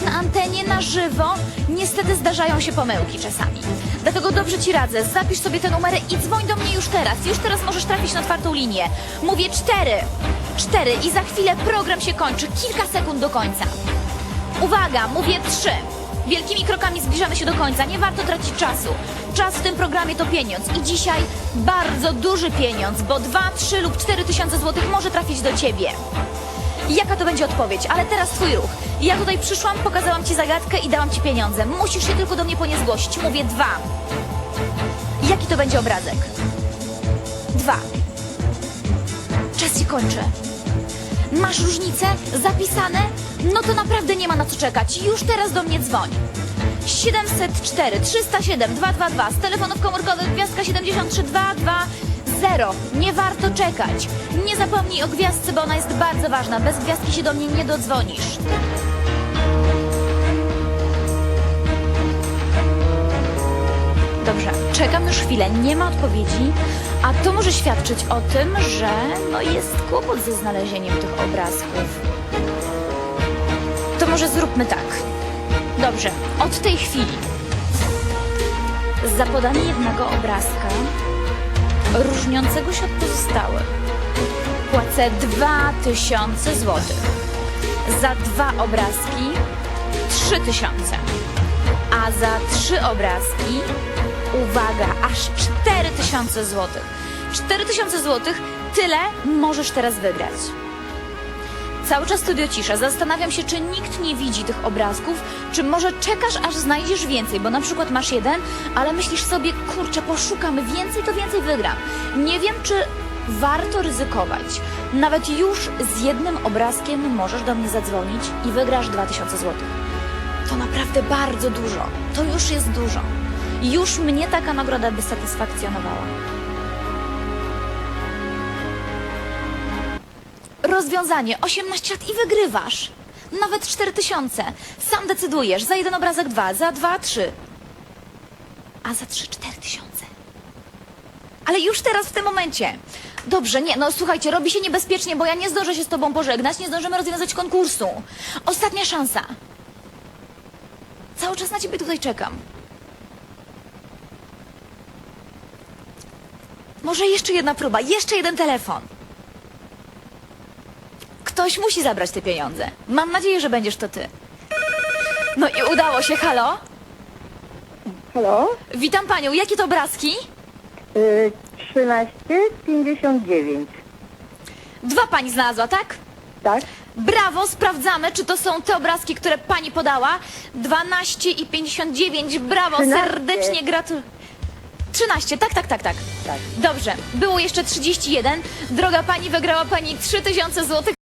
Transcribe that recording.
na antenie, na żywo, niestety zdarzają się pomyłki czasami. Dlatego dobrze Ci radzę, zapisz sobie te numery i dzwoń do mnie już teraz. Już teraz możesz trafić na otwartą linię. Mówię cztery, cztery i za chwilę program się kończy, kilka sekund do końca. Uwaga, mówię trzy. Wielkimi krokami zbliżamy się do końca, nie warto tracić czasu. Czas w tym programie to pieniądz i dzisiaj bardzo duży pieniądz, bo 2, 3 lub 4 tysiące złotych może trafić do Ciebie. Jaka to będzie odpowiedź? Ale teraz twój ruch. Ja tutaj przyszłam, pokazałam ci zagadkę i dałam ci pieniądze. Musisz się tylko do mnie po nie zgłosić. Mówię dwa. Jaki to będzie obrazek? Dwa. Czas się kończy. Masz różnice? Zapisane? No to naprawdę nie ma na co czekać. Już teraz do mnie dzwoń. 704 307 222 z telefonów komórkowych gwiazdka 73 220. Nie warto czekać. Nie zapomnij o gwiazdce, bo ona jest bardzo ważna. Bez gwiazdki się do mnie nie dodzwonisz. Dobrze, czekam już chwilę, nie ma odpowiedzi, a to może świadczyć o tym, że no jest kłopot ze znalezieniem tych obrazków. To może zróbmy tak. Dobrze, od tej chwili za podanie jednego obrazka różniącego się od pozostałych płacę 2000 zł. Za dwa obrazki 3000. A za trzy obrazki, uwaga, aż 4000 zł. 4000 zł, tyle możesz teraz wygrać. Cały czas studio cisza. Zastanawiam się, czy nikt nie widzi tych obrazków, czy może czekasz, aż znajdziesz więcej, bo na przykład masz jeden, ale myślisz sobie, kurczę, poszukam więcej, to więcej wygram. Nie wiem, czy warto ryzykować. Nawet już z jednym obrazkiem możesz do mnie zadzwonić i wygrasz 2000 zł. To naprawdę bardzo dużo. To już jest dużo. Już mnie taka nagroda by satysfakcjonowała. Rozwiązanie 18 lat i wygrywasz. Nawet 4000. Sam decydujesz. Za jeden obrazek dwa, za dwa trzy. A za trzy cztery tysiące. Ale już teraz w tym momencie. Dobrze, nie, no słuchajcie, robi się niebezpiecznie, bo ja nie zdążę się z tobą pożegnać, nie zdążymy rozwiązać konkursu. Ostatnia szansa. Cały czas na ciebie tutaj czekam. Może jeszcze jedna próba, jeszcze jeden telefon. Ktoś musi zabrać te pieniądze. Mam nadzieję, że będziesz to ty. No i udało się, halo? Halo? Witam panią, jakie to obrazki? Y, 13,59. Dwa pani znalazła, tak? Tak? Brawo, sprawdzamy, czy to są te obrazki, które pani podała. 12 i 59, brawo, 13. serdecznie gratuluję. 13, tak, tak, tak, tak. Tak. Dobrze, było jeszcze 31. Droga pani, wygrała pani 3000 zł.